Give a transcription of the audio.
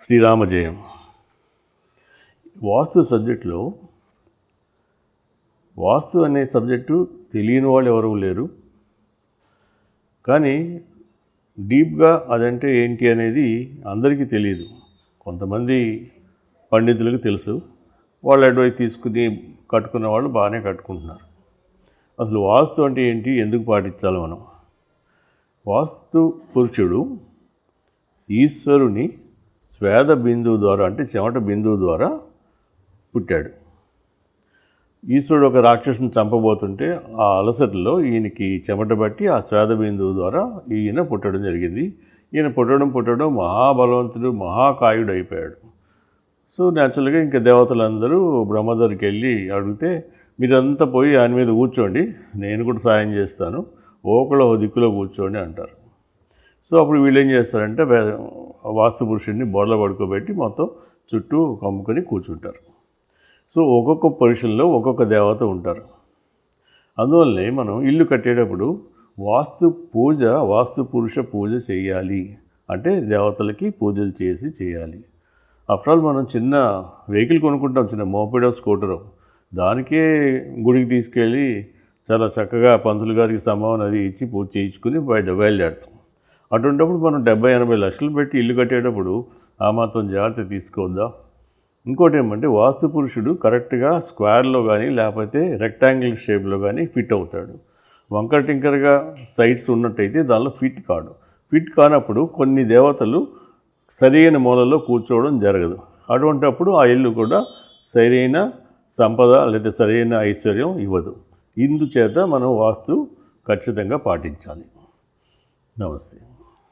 శ్రీరామ జయం. వాస్తు సబ్జెక్టులో వాస్తు అనే సబ్జెక్టు తెలియని వాళ్ళు ఎవరూ లేరు. కానీ డీప్గా అదంటే ఏంటి అనేది అందరికీ తెలియదు కొంతమంది పండితులకు తెలుసు. వాళ్ళ అడ్వైస్ తీసుకుని కట్టుకున్న వాళ్ళు బాగానే కట్టుకుంటున్నారు. అసలు వాస్తు అంటే ఏంటి? ఎందుకు పాటించాలి మనం. వాస్తు పురుషుడు ఈశ్వరుని స్వేద బిందువు ద్వారా అంటే చెమట బిందువు ద్వారా పుట్టాడు. ఈశ్వరుడు ఒక రాక్షసుని చంపబోతుంటే ఆ అలసటలో ఈయనకి చెమట బట్టి ఆ స్వేద బిందువు ద్వారా ఈయన పుట్టడం జరిగింది. ఈయన పుట్టడం పుట్టడం మహాబలవంతుడు మహాకాయుడు అయిపోయాడు. సో న్యాచురల్గా ఇంకా దేవతలందరూ బ్రహ్మ దగ్గరికి వెళ్ళి అడిగితే మీరంతా పోయి ఆయన మీద కూర్చోండి నేను కూడా సాయం చేస్తాను ఓకలో ఓ దిక్కులో కూర్చోండి అంటారు. సో అప్పుడు వీళ్ళు ఏం చేస్తారంటే వాస్తు పురుషుడిని బోర్ల పడుకోబెట్టి మొత్తం చుట్టూ కమ్ముకొని కూర్చుంటారు. సో ఒక్కొక్క పురుషుల్లో ఒక్కొక్క దేవత ఉంటారు. అందువల్లనే మనం ఇల్లు కట్టేటప్పుడు వాస్తు పూజ వాస్తు పురుష పూజ చేయాలి. అంటే దేవతలకి పూజలు చేసి చేయాలి. ఆఫ్టర్ ఆల్ మనం చిన్న వెహికల్ కొనుక్కుంటాం చిన్న మోపెడో స్కూటరు. దానికే గుడికి తీసుకెళ్ళి చాలా చక్కగా పంతులు గారికి సంభావన అది ఇచ్చి పూజ చేయించుకుని బయట బయలుదేరుతాం. అటువంటిప్పుడు మనం డెబ్బై ఎనభై లక్షలు పెట్టి ఇల్లు కట్టేటప్పుడు ఆ మాత్రం జాగ్రత్త తీసుకోవద్దా? ఇంకోటి ఏమంటే వాస్తు పురుషుడు కరెక్ట్గా స్క్వేర్లో కానీ లేకపోతే రెక్టాంగిల్ షేప్లో కానీ ఫిట్ అవుతాడు. వంకర టింకరగా సైట్స్ ఉన్నట్టయితే దానిలో ఫిట్ కాడు. ఫిట్ కానప్పుడు కొన్ని దేవతలు సరైన మూలలో కూర్చోవడం జరగదు. అటువంటప్పుడు ఆ ఇల్లు కూడా సరైన సంపద లేదా సరైన ఐశ్వర్యం ఇవ్వదు. ఇందుచేత మనం వాస్తు ఖచ్చితంగా పాటించాలి. నమస్తే.